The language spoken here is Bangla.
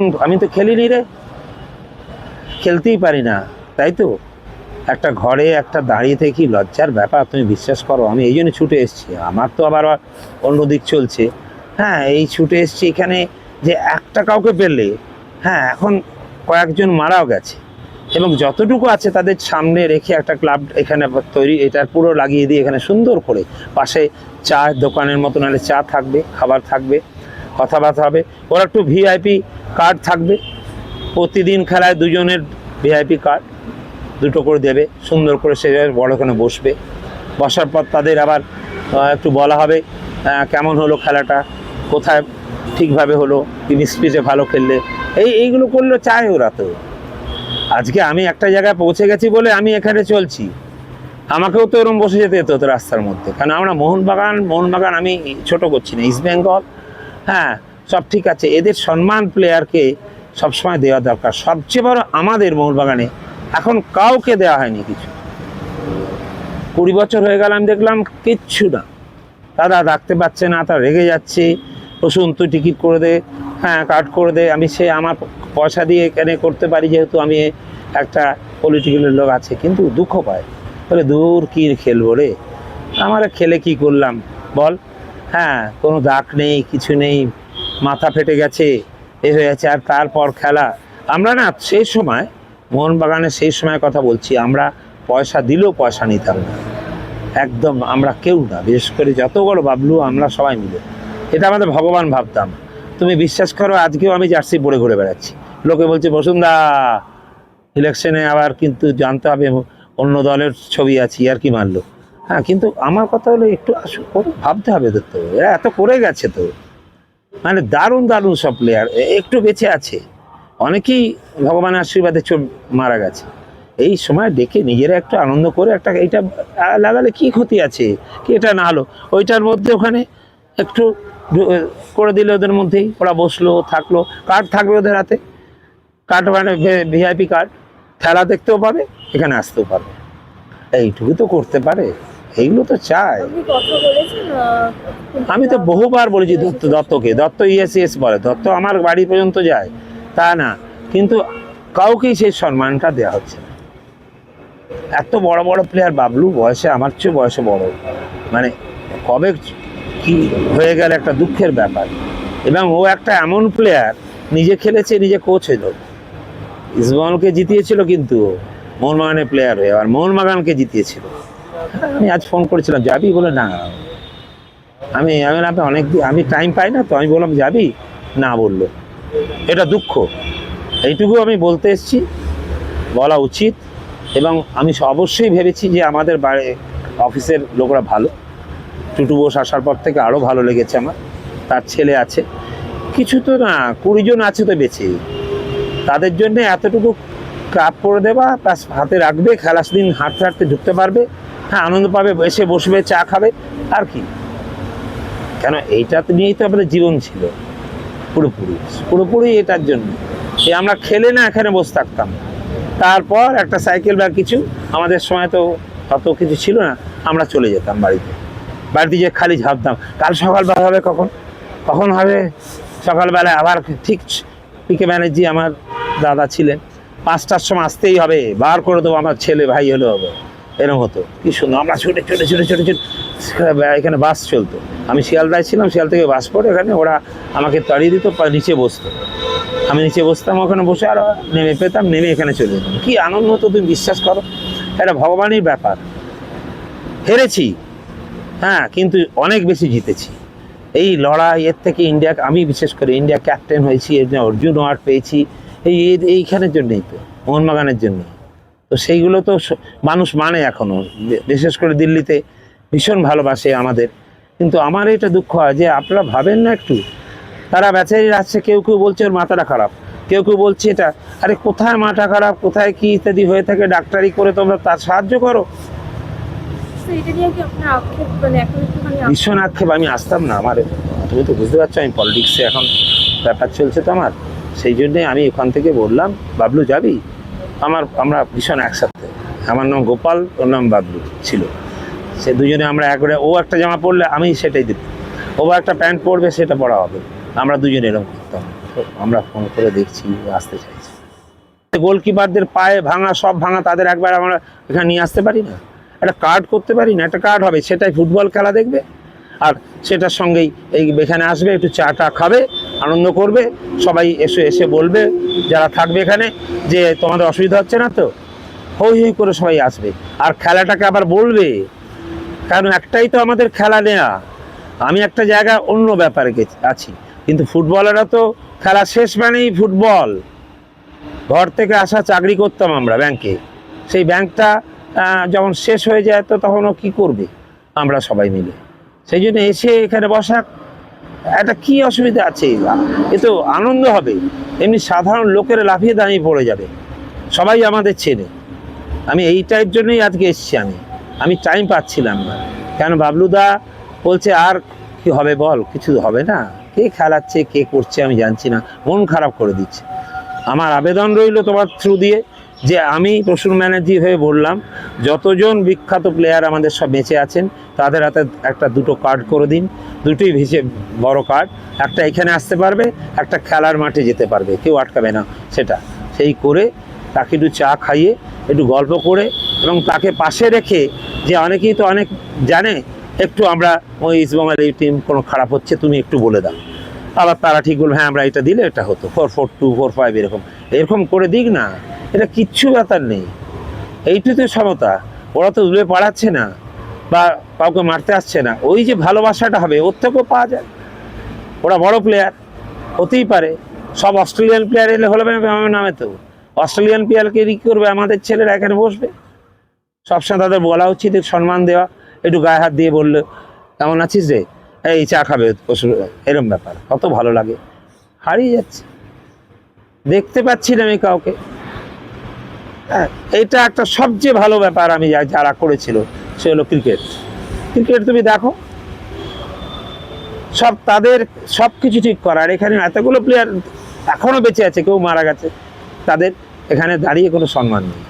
আমি তো খেলিনি রে। খেলতেই পারি না, তাই তো? একটা ঘরে একটা দাঁড়িয়ে থেকে লজ্জার ব্যাপার, তুমি বিশ্বাস করো, আমি এই জন্য ছুটে এসেছি। আমার তো আবার অন্য দিক চলছে। হ্যাঁ এই ছুটে এসেছি এখানে যে একটা কাউকে পেলে হ্যাঁ এখন কয়েকজন মারাও গেছে। এবং যতটুকু আছে তাদের সামনে রেখে একটা ক্লাব এখানে তৈরি এটার পুরো লাগিয়ে দিয়ে এখানে সুন্দর করে পাশে চা দোকানের মতো, নাহলে চা থাকবে, খাবার থাকবে। কথাবার্তা হবে। ওরা একটু ভিআইপি কার্ড থাকবে। প্রতিদিন খেলায় দুজনের ভিআইপি কার্ড দুটো করে দেবে। সুন্দর করে সে বড়খানে বসবে। বসার পর তাদের আবার একটু বলা হবে কেমন হলো খেলাটা? কোথায় ঠিকভাবে হলো? তিনি স্পিডে ভালো খেললে। এই, এইগুলো করলে চায় ওরা তো। আজকে আমি একটা জায়গায় পৌঁছে গেছি বলে আমি এখানে চলছি। আমাকেও তো ওরকম বসে যেতে হতো রাস্তার মধ্যে। কারণ আমরা মোহনবাগান মোহনবাগান আমি ছোট করছি না। ইস্ট বেঙ্গল হ্যাঁ সব ঠিক আছে। এদের সম্মান প্লেয়ারকে সবসময় দেওয়া দরকার। সবচেয়ে বড় আমাদের মোহনবাগানে এখন কাউকে দেওয়া হয়নি কিছু। কুড়ি বছর হয়ে গেল, আমি দেখলাম কিচ্ছু না। দাদা রাখতে পারছে না, তারা রেগে যাচ্ছে। রসুন তুই টিকিট করে দে। হ্যাঁ কাট করে দে। আমি সে আমার পয়সা দিয়ে এখানে করতে পারি, যেহেতু আমি একটা পলিটিক্যালের লোক আছে। কিন্তু দুঃখ পায়। বলে, দূর কী খেলব রে? আমার খেলে কি করলাম? বল। হ্যাঁ কোনো দাগ নেই, কিছু নেই, মাথা ফেটে গেছে, এ হয়ে গেছে, আর তারপর খেলা। আমরা না সেই সময় মোহনবাগানের সেই সময় কথা বলছি, আমরা পয়সা দিলেও পয়সা নিতাম না। একদম আমরা কেউ না, বিশেষ করে যত বড় বাবলু, আমরা সবাই মিলে। এটা আমাদের ভগবান ভাবতাম। তুমি বিশ্বাস করো, আজকেও আমি জার্সি পরে ঘুরে বেড়াচ্ছি। লোকে বলছে বসুন্ধা ইলেকশনে আবার কিন্তু জানতে হবে, অন্য দলের ছবি আছি আর কি মানলো হ্যাঁ কিন্তু আমার কথা হলো একটু ভাবতে হবে তো তো। এরা এত করে গেছে তো। মানে দারুণ দারুণ সব প্লেয়ার একটু বেঁচে আছে। অনেকেই ভগবানের আশীর্বাদে চোখ মারা গেছে। এই সময় ডেকে নিজেরা একটু আনন্দ করে একটা এইটা লাগালে কি ক্ষতি আছে? কি এটা না হলো? ওইটার মধ্যে ওখানে একটু করে দিলে ওদের মধ্যেই। ওরা বসল, থাকল। কার্ড থাকবে ওদের হাতে। কার্ড মানে ভিআইপি কার্ড খেলা দেখতেও পাবে, এখানে আসতেও পারবে। এইটুকু তো করতে পারে। এইগুলো তো আহ, আমি তো বহুবার বলেছি দত্ত দত্তকে। দত্ত ইএস ইএস বলে। দত্ত আমার বাড়ি পর্যন্ত যায়। তা না। কিন্তু কাউকেই সেই সম্মানটা দেওয়া হচ্ছে না। এত বড় বড় প্লেয়ার বাবলু বয়সে আমার চেয়ে বয়সে বড়। মানে কবে কি হয়ে গেল একটা দুঃখের ব্যাপার। এবং ও একটা এমন প্লেয়ার নিজে খেলেছে নিজে কোচ হলো। ইসবলকে জিতিয়েছিল কিন্তু মোহনবাগানের প্লেয়ার হয়ে আর মোহনবাগানকে জিতিয়েছিল। আমি আজ ফোন করেছিলাম, যাবি? বলে, না। আমি আমি "আপনি অনেক আমি টাইম পাই না তো। আমি বললাম, যাবি? না, বলল। এটা দুঃখ। এইটুকু আমি বলতে এসেছি। বলা উচিত এবং আমি অবশ্যই ভেবেছি যে আমাদের বাড়ি, অফিসের লোকরা ভালো। টুটু বোস আসার পর থেকে আরও ভালো লেগেছে আমার। তার ছেলে আছে। কিছু তো না, কুড়ি জন আছে তো বেঁচে তাদের জন্য এতটুকু কাপ করে দেওয়া প্লাস হাতে রাখবে, খেলার দিন হাঁটতে হাঁটতে ঢুকতে পারবে। হ্যাঁ আনন্দ পাবে, এসে বসবে, চা খাবে, আর কি। কেন, এইটা তো নিয়েই তো আমাদের জীবন ছিল, পুরোপুরি। পুরোপুরি এটার জন্য। যে আমরা খেলে না এখানে বসে থাকতাম। তারপর একটা সাইকেল বা কিছু, আমাদের সময় তো অত কিছু ছিল না, আমরা চলে যেতাম বাড়িতে। বাড়িতে যে খালি ঝাপতাম। কাল সকালবেলা হবে কখন? কখন হবে? সকালবেলা আবার ঠিক পিকে ব্যানার্জি আমার দাদা ছিলেন। পাঁচটার সময় আসতেই হবে। বার করে দেবো, আমার ছেলে ভাই হলে হবে। এরকম হতো। কি সুন্দর, আমরা ছুটে ছুটে ছুটে ছুটে ছুটে এখানে বাস চলতো। আমি শিয়ালদায় ছিলাম, শিয়াল থেকে বাস পড়ে এখানে, ওরা আমাকে তাড়িয়ে দিত নিচে বসতো। আমি নিচে বসতাম, ওখানে বসে আর নেমে পেতাম, নেমে এখানে চলে যেতাম। কি আনন্দ হতো, তুমি বিশ্বাস করো? এটা ভগবানের ব্যাপার। হেরেছি হ্যাঁ কিন্তু অনেক বেশি জিতেছি। এই লড়াই, এর থেকে ইন্ডিয়া, আমি বিশেষ করে ইন্ডিয়া ক্যাপ্টেন হয়েছি জন্য অর্জুন অ্যাওয়ার্ড পেয়েছি। এই, এই- এইখানের জন্যই তো, মোহনবাগানের জন্য তো সেইগুলো তো মানুষ মানে এখনও বিশেষ করে দিল্লিতে ভীষণ ভালোবাসে আমাদের। কিন্তু আমার এটা দুঃখ হয় যে আপনারা ভাবেন না একটু? তারা বেচারি আসছে কেউ কেউ বলছে ওর মাথাটা খারাপ। কেউ কেউ বলছে এটা আরে কোথায় মাথা খারাপ? কোথায় কি ইত্যাদি হয়ে থাকে? ডাক্তারি করে তোমরা তার সাহায্য করো। মানে ভীষণ আক্ষেপ আমি আসতাম না আমার। তুমি তো বুঝতে পারছ আমি পলিটিক্সে এখন ব্যাপার চলছে তো আমার। সেই জন্যে আমি ওখান থেকে বললাম বাবলু যাবি? আমার, আমরা ভীষণ একসাথে। আমার নাম গোপাল, ওর নাম বাবলু ছিল। সে দুজনে আমরা একবারে, ও একটা জামা পরলে আমি সেটাই দিব ও একটা প্যান্ট পরবে, সেটা পরা হবে। আমরা দুজনে এরকম করতাম। আমরা ফোন করে দেখছি, আসতে চাইছি। গোলকিপারদের পায়ে ভাঙা, সব ভাঙা, তাদের একবার আমরা এখানে নিয়ে আসতে পারি না। একটা কার্ড করতে পারি না, একটা কার্ড হবে। সেটাই ফুটবল খেলা দেখবে। আর সেটার সঙ্গেই এই এখানে আসবে, একটু চা টা খাবে। আনন্দ করবে, সবাই এসে এসে বলবে, যারা থাকবে এখানে, যে তোমাদের অসুবিধা হচ্ছে না তো? হই হই করে সবাই আসবে। আর খেলাটাকে আবার বলবে, কারণ একটাই তো আমাদের খেলা নেয়া। আমি একটা জায়গায় অন্য ব্যাপারে আছি। কিন্তু ফুটবলাররা তো খেলা শেষ মানেই ফুটবল। ঘর থেকে আসা চাকরি করতাম আমরা ব্যাংকে। সেই ব্যাংকটা যখন শেষ হয়ে যায় তো তখন ও কী করবে আমরা সবাই মিলে? সেই জন্য এসে এখানে বসা একটা কি অসুবিধা আছে? এ তো আনন্দ হবে। এমনি সাধারণ লোকেরা লাফিয়ে দাঁড়িয়ে পড়ে যাবে। সবাই আমাদের ছেলে আমি এইটার জন্যই আজকে এসেছি আমি। আমি টাইম পাচ্ছিলাম না। কেন বাবলুদা বলছে, আর কি হবে বল? কিছু হবে না? কে খেলাচ্ছে, কে করছে আমি জানছি না। মন খারাপ করে দিচ্ছে। আমার আবেদন রইল তোমার থ্রু দিয়ে। যে আমি প্রসূন ব্যানার্জি হয়ে বললাম, যতজন বিখ্যাত প্লেয়ার আমাদের সব বেঁচে আছেন, তাদের হাতে একটা দুটো কার্ড করে দিন। দুটোই ভেসে বড় কার্ড একটা এখানে আসতে পারবে, একটা খেলার মাঠে যেতে পারবে, কেউ আটকাবে না সেটা। সেই করে তাকে একটু চা খাইয়ে, একটু গল্প করে এবং তাকে পাশে রেখে যে অনেকেই তো অনেক জানে, একটু আমরা ওই এই টিম কোনো খারাপ হচ্ছে, তুমি একটু বলে দাও। আবার তারা ঠিক বলবে হ্যাঁ আমরা এটা দিলে এটা হতো। Four four two four five এরকম। এরকম করে দিক না। এটা কিচ্ছু ব্যাপার নেই। এইটুই তো সমতা। ওরা তো দূরে পাড়াচ্ছে না বা কাউকে মারতে আসছে না। ওই যে ভালোবাসাটা হবে, ওর থেকেও পাওয়া যায়। ওরা বড় প্লেয়ার হতেই পারে। সব অস্ট্রেলিয়ান প্লেয়ার এলে হলে আমার নামে তো। অস্ট্রেলিয়ান প্লেয়ারকে ই করবে? আমাদের ছেলেরা এখানে বসবে। সবসময় তাদের বলা উচিত সম্মান দেওয়া, একটু গায়ে হাত দিয়ে বলল, কেমন আছিস রে? এই চা খাবে এরম ব্যাপার। কত ভালো লাগে। হারিয়ে যাচ্ছে। দেখতে পাচ্ছি না আমি কাউকে। হ্যাঁ এটা একটা সবচেয়ে ভালো ব্যাপার আমি যারা করেছিল, সে হলো ক্রিকেট। ক্রিকেট তুমি দেখো, সব তাদের সব কিছু ঠিক করার এখানে এতগুলো প্লেয়ার এখনও বেঁচে আছে, কেউ মারা গেছে। তাদের এখানে দাঁড়িয়ে কোনো সম্মান নেই।